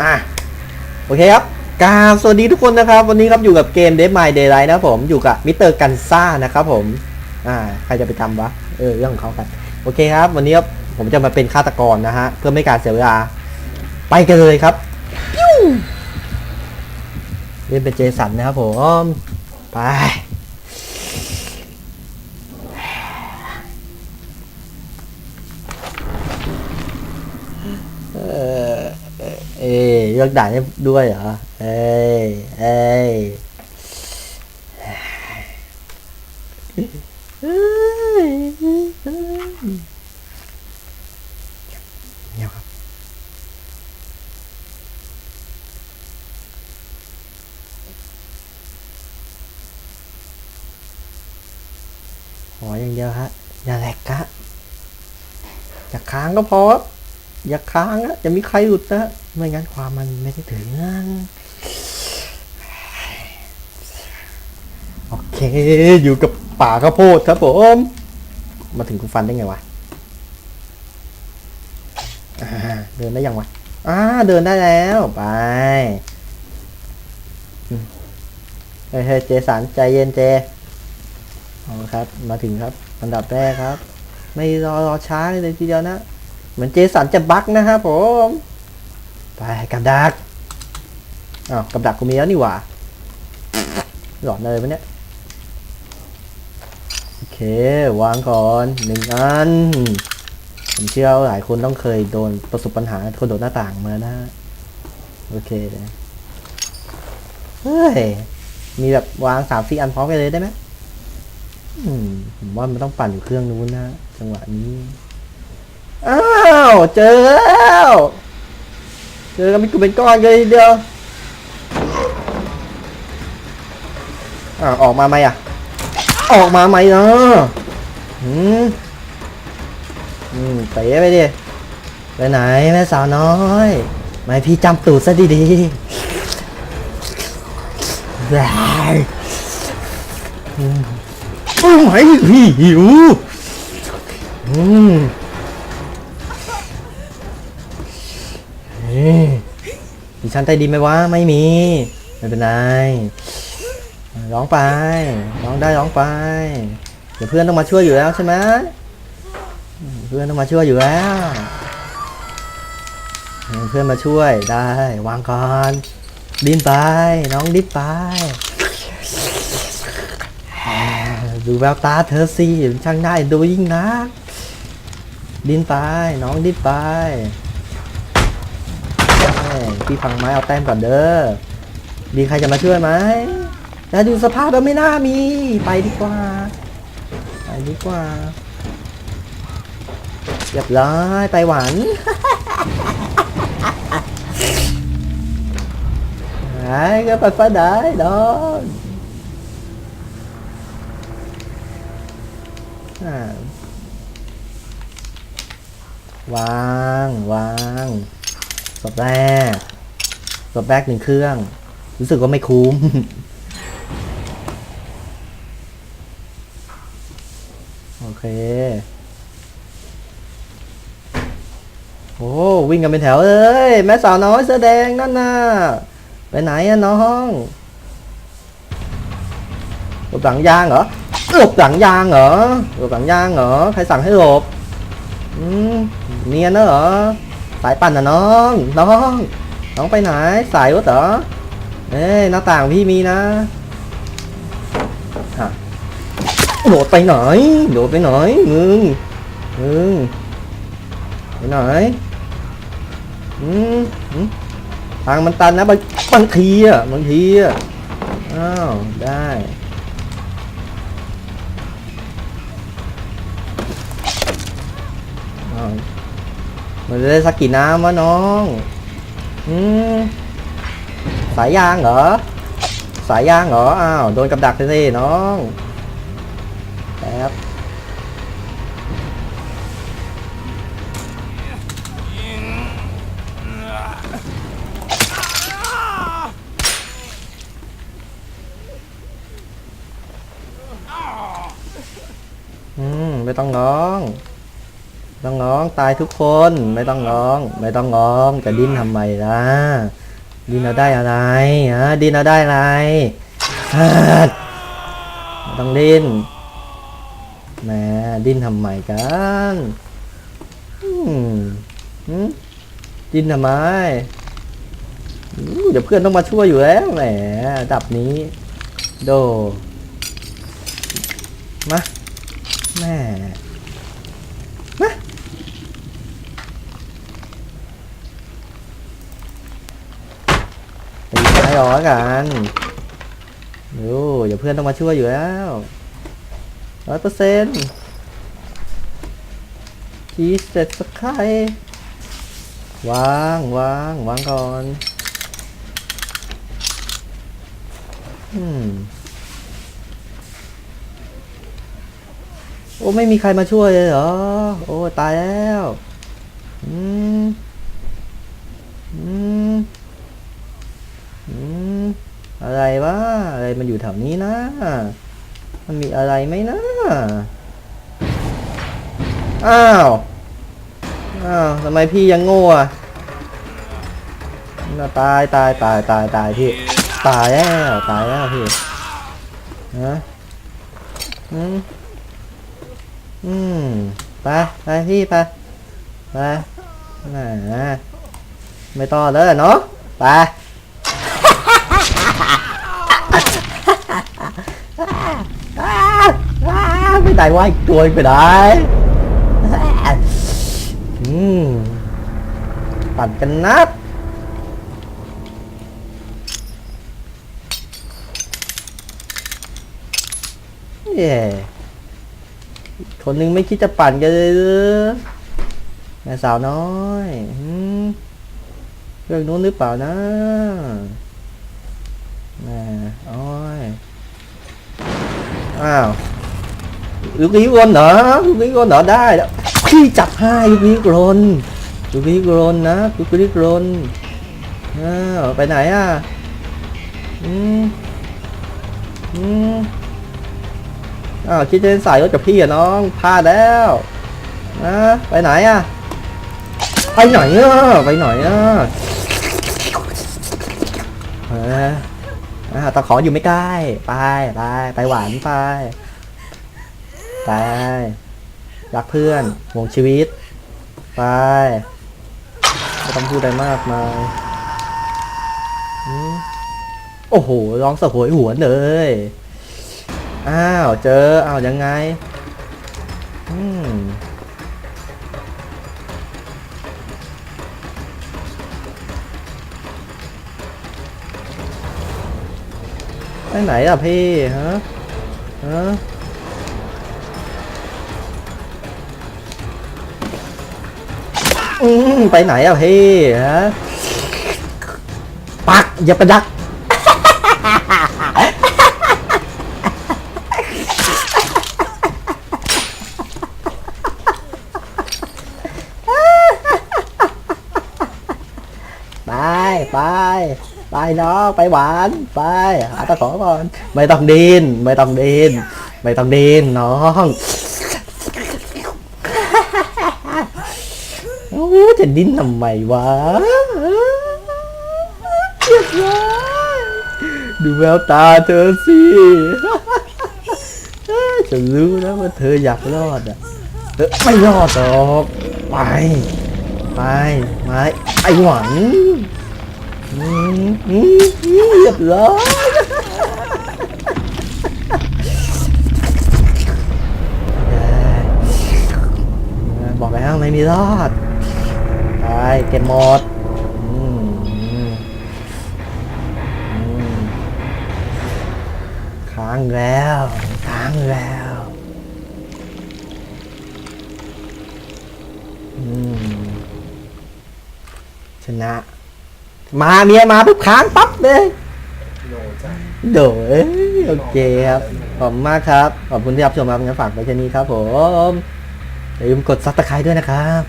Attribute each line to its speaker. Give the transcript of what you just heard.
Speaker 1: อะโอเคครับกราบสวัสดีทุกคนนะครับ วันนี้ครับอยู่กับเกม Dead My Daylight นะครับผมอยู่กับมิสเตอร์กันซ่านะครับผมอ่าใครจะไปจำวะเออเรื่องของเขากันโอเคครับ วันนี้ครับผมจะมาเป็นฆาตกรนะฮะเพื่อไม่ให้การเสียเวลา ไปกันเลยครับปิ้วเล่นเป็นเจสันนะครับผมไป ยเลือกด่านให้ด้วยเหรอเอ้ยเอ้ยเอ้ยเงียบครับขออย่างเดียวฮะ อย่าแหลกกะ อย่าค้างก็พอ อย่าค้างนะอย่ามีใครหลุดนะ ไม่งั้นความมันไม่ได้ถึงโอเค อยู่กับป่าข้าวโพดครับผม มาถึงคุณฟันได้ไงวะเดินได้ยังวะอ่าเดินได้แล้วไปเฮ้ยเจสันใจเย็นเจเอาครับ มาถึงครับอันดับแรกครับ ไม่รอรอช้าเลยทีเดียวนะ เหมือนเจสันจะบักนะครับผม ไปกับดักอ้าวกับดักกูมีแล้วนี่หว่าหลอนเลยปะเนี่ยโอเควางก่อนหนึ่งอันผมเชื่อหลายคนต้องเคยโดนประสบปัญหาคนโดดหน้าต่างมานะโอเคเลยเฮ้ยมีแบบวางสามสี่อันพร้อมกันเลยได้ไหมอืมผมว่ามันต้องปั่นอยู่เครื่องนู้นนะจังหวะนี้ อ้าว เจอแล้ว เจอกันเป็นกลุ่มเป็นก้อนเลยเดียวอ่าออกมาไหมอะ ออกมาไหมเนาะอืมอืมเตะไปดิไปไหนแม่สาวน้อยไม่พี่จำตูดซะดีๆได้อืมโอ้พี่หิวอืม ชั้นใต้ดินไหมวะไม่มีไม่เป็นไรร้องไปร้องได้ร้องไป เดี๋ยวเพื่อนต้องมาช่วยอยู่แล้วใช่ไหมเพื่อนต้องมาช่วยอยู่แล้ว เพื่อนมาช่วยได้ วางก่อนดิ้นไป น้องดิ้นไปดูแววตาเธอสิช่างน่าเอ็นดูยิ่งนักดิ้นไป น้องดิ้นไป พี่ฟังไม้เอาแต้มก่อนเด้อมีใครจะมาช่วยไหมแต่ดูสภาพแล้วไม่น่ามี ไปดีกว่า ไปดีกว่าเรียบร้อยไปหวานไอ้ก็ไปฟ้าได้ดอนวาง วาง ศพแรกศพแรกหนึ่งเครื่อง รู้สึกว่าไม่คุ้ม โอเค โอ้วิ่งกันเป็นแถวเลยแม่สาวน้อยเสื้อแดงนั่นน่ะ ไปไหนอะน้องหลบหลังยางเหรอหลบหลังยางเหรอหลบหลังยางเหรอ ใครสั่งให้หลบ อืม เนียนนะเหรอ สายปั่นนะน้อง น้อง น้องไปไหน สายรถเหรอ เอ้ยหน้าต่างพี่มีนะฮะโดดไปไหน โดดไปไหนมึงมึงไปไหนอืมอืมทางมันตันนะบางบางทีอะบางทีอะ อ้าว ได้อ้าว มันจะได้สักกี่น้ำวะน้องอืมสายยางเหรอ สายยางเหรอ อ้าว โดนกับดักสิน้องแป๊บอืม ไม่ต้องร้อง ต้องร้องตายทุกคนไม่ต้องร้อง ไม่ต้องร้องจะดิ้นทำไมล่ะดิ้นเอาได้อะไรฮะดิ้นเอาได้อะไรฮัดไม่ต้องดิ้นแหมดิ้นทำไมกันอดิ้นทำไมอู้เดี๋ยวเพื่อนต้องมาช่วยอยู่แล้วแหมดับนี้ โด มาแม่ ตีไม้ร้อกันดูเดี๋ยวเพื่อนต้องมาช่วยอยู่แล้วร้อยเปอร์เซ็นต์ทีเสร็จสักใครวางวางวางก่อนอืมโอ้ไม่มีใครมาช่วยเลยเหรอ โอ้ตายแล้ว อืม อืม อืม อะไรวะอะไรมันอยู่แถวนี้นะ มันมีอะไรไหมนะ อ้าว อ้าวทำไมพี่ยังโง่อะตายตายตายตายตายพี่ ตายแล้วตายแล้วพี่ฮะอืมอืมไปไปพี่ไปไปไม่ต่อแล้วเนาะไป ไม่ได้ว่าอีกตัวไปได้อืมปั่นกันนับเย่คนหนึงไม่คิดจะปั่นกันเลยหรือแม่สาวน้อยเรื่องนู้นหรือเปล่านะแม่อ้อย อ้าว ลูกนี้กรนเหรอลูกนี้กรนเหรอได้แล้วพี่จับให้ลูกนี้กรนลูกนี้กรนนะลูกนี้กรนอ้าไปไหนอะอืมอืมอ้าวคิดจะเล่นสายรถกับพี่อะน้องพลาดแล้วนะไปไหนอะไปไหนอะไปไหนอะเอออ่าตะขออยู่ไม่ใกล้ ไปไปไปหวานไป ไป รักเพื่อนห่วงชีวิต ไปไม่ต้องพูดอะไรมากมายโอ้โห ร้องสะโหวยหวนเลย อ้าว เจอ อ้าว ยังไง อืมไปไหนอะพี่ ฮะ ฮะ ไปไหนอะพี่ฮะปักอย่าประดัก ไปไปไปน้องไปหวานไปหาตะขอก่อนไม่ต้องดินไม่ต้องดินไม่ต้องดินน้องโอ้ จะดิ้นทำไมวะเรียบร้อยดูแววตาเธอสิฉันรู้นะว่าเธออยากรอดอะเธอไม่รอดหรอกไปไปไปไอหวังเรียบร้อยบอกแล้วไม่มีรอด ไปเก็บหมดค้างแล้วค้างแล้วชนะ มาเมียมาปุ๊บค้างปั๊บเลย
Speaker 2: โนจ้ะ
Speaker 1: โดยโอเคครับ ขอบมากครับ ขอบคุณที่รับชมครับงั้นฝากไว้แค่นี้ครับผมอย่าลืมกดซับสไครต์ด้วยนะครับ